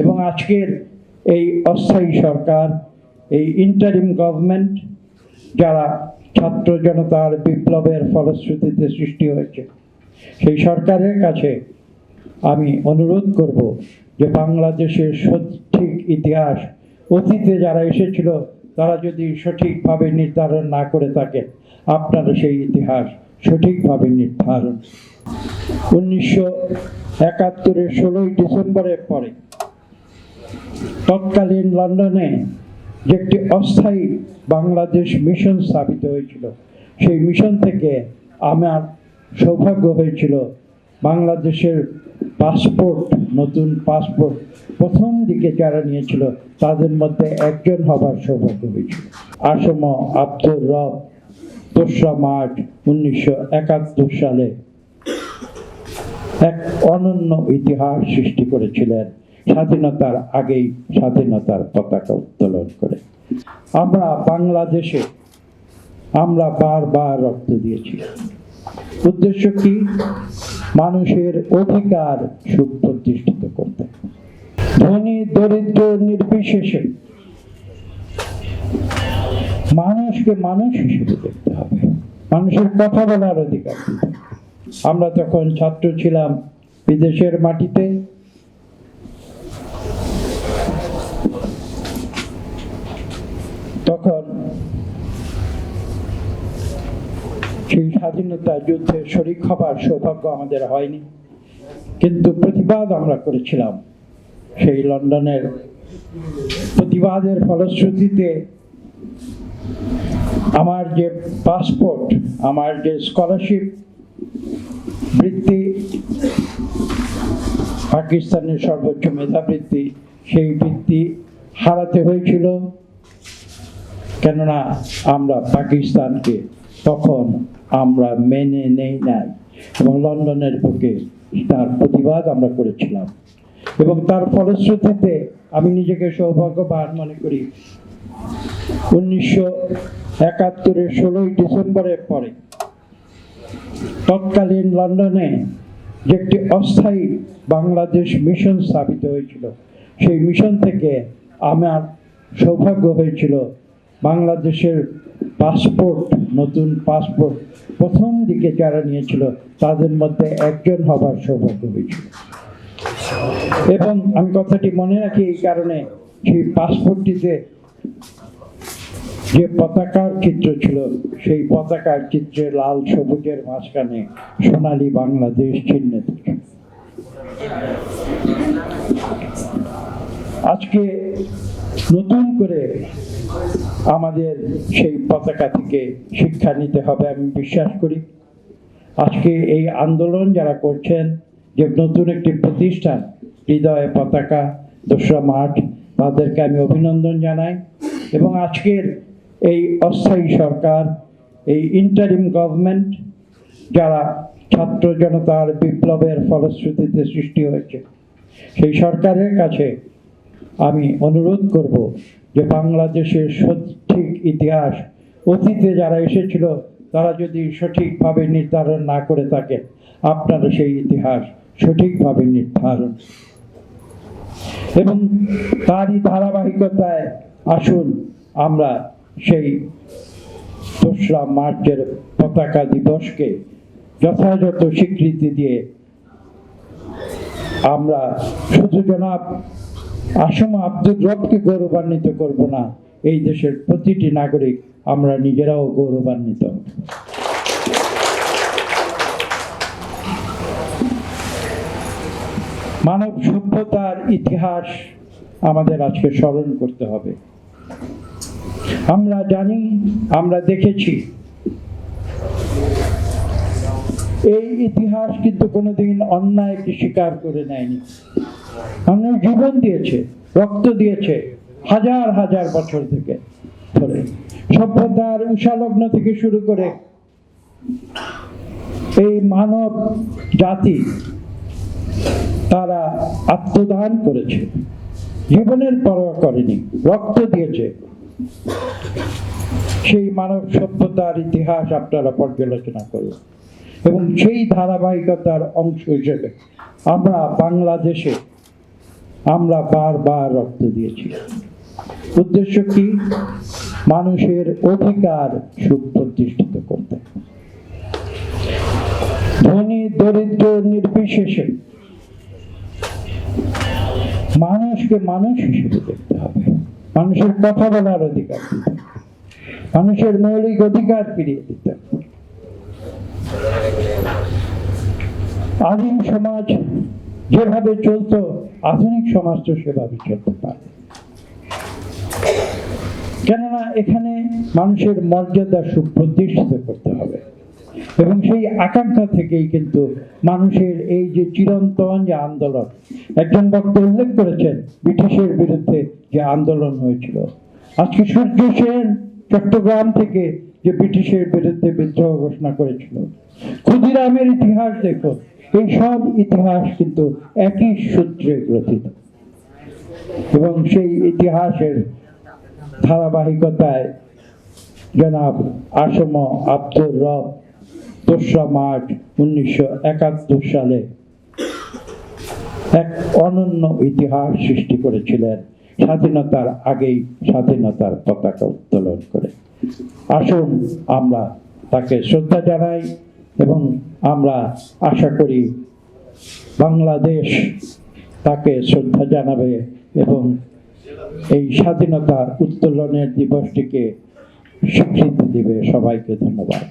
এবং আজকের এই অস্থায়ী সরকার, এই ইন্টারিম গভর্নমেন্ট যারা ছাত্র জনতার বিপ্লবের ফলশ্রুতিতে সৃষ্টি হয়েছে, সেই সরকারের কাছে আমি অনুরোধ করব যে বাংলাদেশের সঠিক ইতিহাস, অতীতে যারা এসেছিল, তারা যদি সঠিকভাবে নির্ধারণ না করে থাকে আপনারা সেই ইতিহাস সঠিকভাবে নির্ধারণ। উনিশশো একাত্তরের ষোলোই ডিসেম্বরের পরে তৎকালীন লন্ডনে যে একটি অস্থায়ী বাংলাদেশ মিশন স্থাপিত হয়েছিল। সেই মিশন থেকে আমার সৌভাগ্য হয়েছিল বাংলাদেশের পাসপোর্ট, নতুন পাসপোর্ট প্রথম দিকে যারা নিয়েছিল, তাদের মধ্যে একজন হবার সৌভাগ্য হয়েছিল। আসম আব্দুর রব দোসরা মার্চ উনিশশো একাত্তর সালে এক অনন্য ইতিহাস সৃষ্টি করেছিলেন। স্বাধীনতার আগেই স্বাধীনতার পতাকা উত্তোলন করে। আমরা বাংলাদেশে, আমরা বারবার রক্ত দিয়েছি। উদ্দেশ্য কি? মানুষের অধিকার সুপ্রতিষ্ঠিত করতে। ধনী, দরিদ্র, নির্বিশেষে মানুষকে মানুষ হিসেবে দেখতে হবে। মানুষের কথা বলার অধিকার আমরা যখন ছাত্র ছিলাম, বিদেশের মাটিতে তখন সেই স্বাধীনতা যুদ্ধে শরিক হবার সৌভাগ্য আমাদের হয়নি। কিন্তু প্রতিবাদ আমরা করেছিলাম। সেই লন্ডনের প্রতিবাদের ফলশ্রুতিতে আমার যে পাসপোর্ট, আমার যে স্কলারশিপ বৃত্তি, পাকিস্তানের সর্বোচ্চ মেধাবৃত্তি, সেই বৃত্তি হারাতে হয়েছিল। কেননা আমরা পাকিস্তানকে তখন আমরা মেনে নেই নাই। এবং লন্ডনের বুকে তার প্রতিবাদ আমরা করেছিলাম। এবং তার ফলশ্রুতিতে আমি নিজেকে সৌভাগ্যবান মনে করি। উনিশশো একাত্তরের ষোলোই ডিসেম্বরের পরে তৎকালীন লন্ডনে যে একটি অস্থায়ী বাংলাদেশ মিশন স্থাপিত হয়েছিল, সেই মিশন থেকে আমার সৌভাগ্য হয়েছিল বাংলাদেশের পাসপোর্ট, নতুন পাসপোর্ট প্রথম দিকে যারা নিয়েছিল, তাদের মধ্যে একজন হবার সৌভাগ্য হয়েছিল এবং আমি কথাটি মনে রাখি এই কারণে সেই পাসপোর্টটিতে যে পতাকার চিত্র ছিল, সেই পতাকার চিত্রে লাল সবুজের মাঝখানে সোনালি বাংলাদেশ চিহ্নিত। আজকে নতুন করে আমাদের সেই পতাকা থেকে শিক্ষা নিতে হবে, আমি বিশ্বাস করি। আজকে এই আন্দোলন যারা করছেন, যে নতুন একটি প্রতিষ্ঠান, হৃদয়ে পতাকা, দোসরা মার্চ তাদেরকে আমি অভিনন্দন জানাই। এবং আজকের এই অস্থায়ী সরকার, এই ইন্টারিম গভর্নমেন্ট যারা ছাত্র জনতার বিপ্লবের ফলশ্রুতিতে সৃষ্টি হয়েছে, সেই সরকারের কাছে আমি অনুরোধ করব যে বাংলাদেশের সঠিক ইতিহাস, অতীতে যারা এসেছিল, তারা যদি সঠিকভাবে নির্ধারণ না করে থাকে, আপনারা সেই ইতিহাস সঠিকভাবে নির্ধারণ। এবং তারই ধারাবাহিকতায় আসুন আমরা সেই দোসরা মার্চের পতাকা দিবসকে যথাযথ স্বীকৃতি দিয়ে আমরা শুধু জনাব আসম আব্দুল রবকে গৌরবান্বিত করব না। এই দেশের প্রতিটি নাগরিক, আমরা নিজেরাও গৌরবান্বিত। মানব সভ্যতার ইতিহাস আমাদের আজকে স্মরণ করতে হবে। আমরা জানি, আমরা দেখেছি। এই ইতিহাস কিন্তু কোনোদিন অন্যায়কে স্বীকার করে নেয়নি। মানুষ জীবন দিয়েছে, রক্ত দিয়েছে, হাজার হাজার বছর থেকে ধরে। সভ্যতার উষালগ্ন থেকে শুরু করে এই মানব জাতি তারা আত্মদান করেছে। জীবনের পরোয়া করেনি, রক্ত দিয়েছে। সেই মানব সভ্যতার ইতিহাস আপনারা পর্যালোচনা করুন। এবং সেই ধারাবাহিকতার অংশ হিসেবে আমরা বাংলাদেশে আমরা বারবার রক্ত দিয়েছি। উদ্দেশ্য কি? মানুষের অধিকার সুপ্রতিষ্ঠিত করতে। ধনী, দরিদ্র, নির্বিশেষে মানুষকে মানুষ হিসেবে দেখতে হবে। মানুষের কথা বলার অধিকার মানুষের মৌলিক অধিকার ফিরিয়ে দিতে। আদিম সমাজ যেভাবে চলতো আধুনিক সমাজ তো সেভাবে চলতে পারে। কেননা এখানে মানুষের মর্যাদা সুপ্রতিষ্ঠিত করতে হবে। এবং সেই আকাঙ্ক্ষা থেকেই কিন্তু মানুষের এই যে চিরন্তন যে আন্দোলন, একজন বক্তা উল্লেখ করেছেন, ব্রিটিশের বিরুদ্ধে যে আন্দোলন হয়েছিল। আজকে সূর্য সেন চট্টগ্রাম থেকে যে ব্রিটিশের বিরুদ্ধে বিদ্রোহ ঘোষণা করেছিল। ক্ষুদিরামের ইতিহাস দেখো এই সব ইতিহাস কিন্তু একই সূত্রে গ্রথিত। এবং সেই ইতিহাসের ধারাবাহিকতায় জনাব আসম আব্দুর রব দোসরা মার্চ উনিশশো একাত্তর সালে এক অনন্য ইতিহাস সৃষ্টি করেছিলেন। স্বাধীনতার আগেই স্বাধীনতার পতাকা উত্তোলন করে। আসুন আমরা তাকে শ্রদ্ধা জানাই এবং আমরা আশা করি বাংলাদেশ তাকে শ্রদ্ধা জানাবে এবং এই স্বাধীনতা উত্তোলনের দিবসটিকে স্বীকৃতি দিবে। সবাইকে ধন্যবাদ।